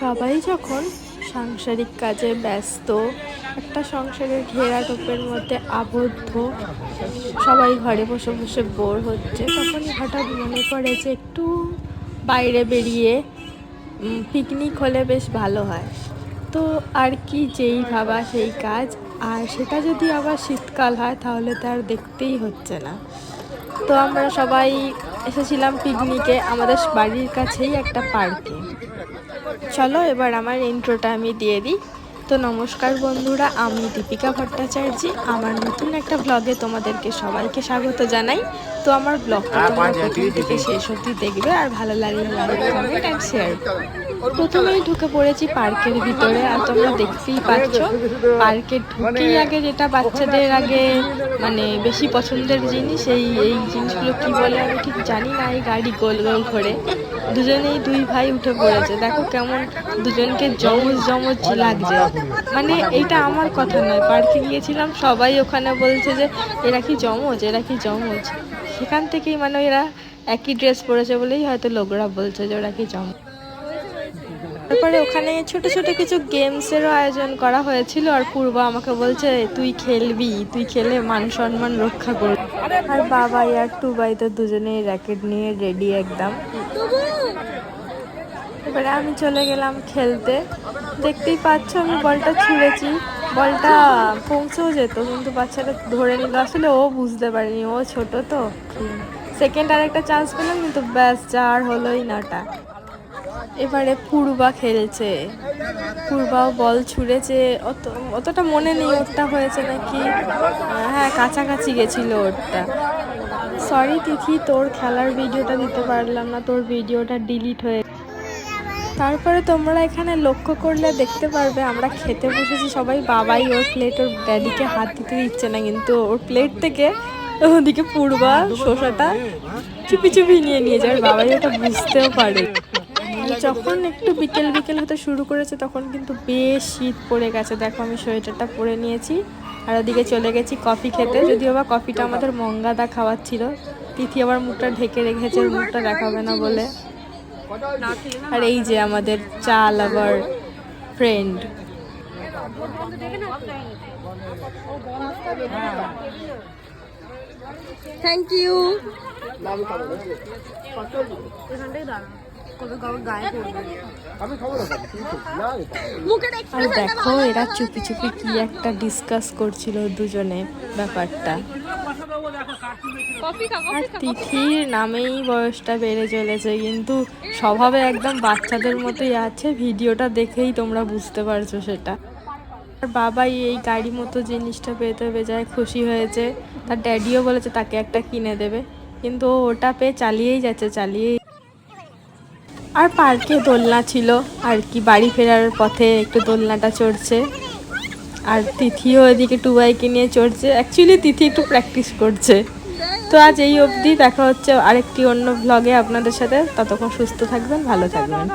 সবাই যখন সাংসারিক কাজে ব্যস্ত, একটা সংসারের ঘেরা টোপের মধ্যে আবদ্ধ, সবাই ঘরে বসে বসে বোর হচ্ছে তখন হঠাৎ মনে পড়ে যে একটু বাইরে বেরিয়ে পিকনিক হলে বেশ ভালো হয়। তো আর কি যেই ভাবা সেই কাজ, আর সেটা যদি আবার শীতকাল হয় তাহলে তো আর দেখতেই হচ্ছে না। তো আমরা সবাই এসেছিলাম পিকনিকে আমাদের বাড়ির কাছেই একটা পার্কে চলো এবার আমার ইন্ট্রোটা আমি দিয়ে দিই। তো নমস্কার বন্ধুরা আমি দীপিকা ভট্টাচার্য। আমার নতুন একটা ব্লগে তোমাদেরকে সবাইকে স্বাগত জানাই। তো আমার ব্লগটা তোমরা প্রথম থেকে শেষ অবধি দেখবে আর ভালো লাগলে লাইক কমেন্ট অ্যান্ড শেয়ার প্রথমেই ঢুকে পড়েছি পার্কের ভিতরে, আর তোমরা দেখতেই পাচ্ছ। পার্কে ঢুকেই আগে যেটা বাচ্চাদের আগে মানে বেশি পছন্দের জিনিস, এই এই জিনিসগুলো কি বলে আমি ঠিক জানি না, এই গাড়ি গোল গোল করে। দুজনেই দুই ভাই উঠে পড়েছে। দেখো কেমন দুজনকে জমজ জমজ লাগছে। মানে এইটা আমার কথা নয়, পার্কে গিয়েছিলাম, সবাই ওখানে বলছে যে, এরা কি জমজ? এরা কি জমজ? সেখান থেকেই মানে এরা একই ড্রেস পরেছে বলেই হয়তো লোকরা বলছে যে, ওরা কি জমজ? তারপরে ওখানে ছোট ছোট কিছু গেমসেরও আয়োজন করা হয়েছিল আর পূর্ব আমাকে বলছে, তুই খেলবি, তুই খেলে মান সম্মান রক্ষা করবি। আর বাবা আর টুবাই তো দুজনেই র্যাকেট নিয়ে রেডি একদম। এবারে আমি চলে গেলাম খেলতে। দেখতেই পাচ্ছ আমি বলটা ছুঁড়েছি। বলটা পৌঁছেও যেত, কিন্তু বাচ্চাটা ধরে নিল। আসলে ও বুঝতে পারেনি, ও ছোট তো। সেকেন্ড আর একটা চান্স পেলাম, কিন্তু ব্যাস, যা আর হলোই নাটা। এবারে পূর্বা খেলছে। পূর্বাও বল ছুঁড়েছে। অত, অতটা মনে নেই ওরটা হয়েছে নাকি। হ্যাঁ কাছাকাছি গেছিল ওরটা। সরি তিথি, তোর খেলার ভিডিওটা দিতে পারলাম না। তোর ভিডিওটা ডিলিট হয়ে তারপরে তোমরা এখানে লক্ষ্য করলে দেখতে পারবে, আমরা খেতে বসেছি। সবাই বাবাই ওর প্লেট ওর ড্যাডিকে হাত দিতে দিচ্ছে না, কিন্তু ওর প্লেট থেকে ওদিকে পূর্বা শসাটা চুপি চুপি নিয়ে নিয়ে যায়। বাবাই ওটা বুঝতেও পারে। যখন একটু বিকেল বিকেল হতে শুরু করেছে তখন কিন্তু বেশ শীত পড়ে গেছে। দেখো আমি সোয়েটারটা পরে নিয়েছি। আর ওদিকে চলে গেছি কফি খেতে। যদিও বা কফিটা আমাদের মঙ্গাদা খাওয়াচ্ছিল। তিথি আবার মুখটা ঢেকে রেখেছে ওর মুখটা দেখাবে না বলে। আর এই যে আমাদের চাল আবার ফ্রেন্ড থ্যাংক ইউ আর দেখো এরা চুপি চুপি কি একটা ডিসকাস করছিল দুজনে ব্যাপারটা। আর তিথির নামেই বয়সটা বেড়ে চলেছে কিন্তু স্বভাবে একদম বাচ্চাদের মতোই আছে ভিডিওটা দেখেই তোমরা বুঝতে পারছ সেটা। আর বাবাই এই গাড়ি মতো জিনিসটা পেতে বেজায় খুশি হয়েছে। তার ড্যাডিও বলেছে তাকে একটা কিনে দেবে। কিন্তু ও ওটা পেয়ে চালিয়েই যাচ্ছে চালিয়েই আর পার্কে দোলনা ছিল, আর কি বাড়ি ফেরার পথে একটু দোলনাটা চড়ছে। আর তিথিও এদিকে টুবাইকে নিয়ে চড়ছে। অ্যাকচুয়ালি তিথি একটু প্র্যাকটিস করছে। তো আজ এই অবধি দেখা হচ্ছে আরেকটি অন্য ব্লগে আপনাদের সাথে। ততক্ষণ সুস্থ থাকবেন, ভালো থাকবেন।